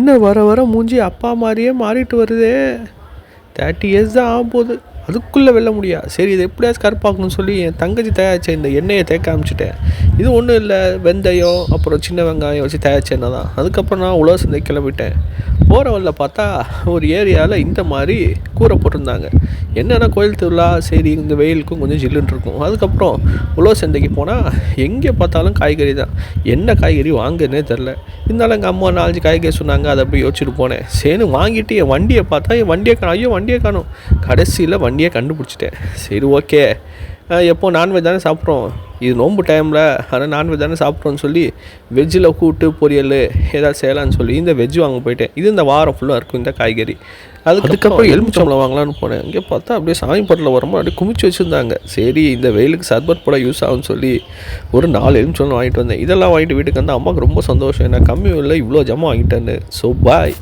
என்ன வர வர மூஞ்சி அப்பா மாதிரியே மாறிட்டு வருதே. தேர்ட்டி இயர்ஸ் தான் ஆக போகுது. அதுக்குள்ளே வெல்ல முடியா? சரி இதை எப்படியாச்சும் கருப்பாக்கணும்னு சொல்லி என் தங்கச்சி தயாரித்த இந்த எண்ணெயை தேக்க ஆரம்பிச்சிட்டேன். இது ஒன்றும் இல்லை. வெந்தயம் அப்புறம் சின்ன வெங்காயம் வச்சு தயாரிச்ச எண்ணெய் தான். அதுக்கப்புறம் நான் உழவு சந்தை கிளம்பிட்டேன். போகிற வழியில் பார்த்தா ஒரு ஏரியாவில் இந்த மாதிரி கூரை போட்டிருந்தாங்க. என்னென்னா கோயில் திருவிழா சரி இந்த வெயிலுக்கும் கொஞ்சம் ஜில்லுன்னு இருக்கும். அதுக்கப்புறம் உழவு சந்தைக்கு போனால் எங்கே பார்த்தாலும் காய்கறி தான். என்ன காய்கறி வாங்குன்னே தெரில இருந்தாலும் எங்கள் அம்மா நாலஞ்சு காய்கறி சொன்னாங்க. அதை அப்படி யோசிச்சுட்டு போனேன். சரின்னு வாங்கிட்டு என் வண்டியை பார்த்தா என் வண்டியை காணும். ஐயோ வண்டியை காணும். கடைசியில் வண்டியை கண்டுபிடிச்சிட்டேன். சரி ஓகே. எப்போ நான்வெஜ் தானே சாப்பிட்றோம்? இது நோன்பு டைமில் ஆனால் நான்வெஜ் தானே சாப்பிட்றோன்னு சொல்லி வெஜ்ஜில் கூட்டு பொரியல் ஏதாவது செய்யலாம்னு சொல்லி இந்த வெஜ் வாங்க போயிட்டேன். இது இந்த வாரம் ஃபுல்லாக இருக்கும் இந்த காய்கறி. அதுக்கப்புறம் எலுமிச்சம்பளம் வாங்கலாம்னு போனேன். இங்கே பார்த்தா அப்படியே சாமி பட்டில் வரும்போது அப்படியே குமிச்சு வச்சுருந்தாங்க. சரி இந்த வெயிலுக்கு சர்பத் போட யூஸ் ஆகும்னு சொல்லி ஒரு நாலு எலுமிச்சம்பளம் வாங்கிட்டு வந்தேன். இதெல்லாம் வாங்கிட்டு வீட்டுக்கு வந்தால் அம்மாவுக்கு ரொம்ப சந்தோஷம். ஏன்னா கம்மி விலையில் இவ்வளோ ஜாமான் வாங்கிட்டேன்னு. So bye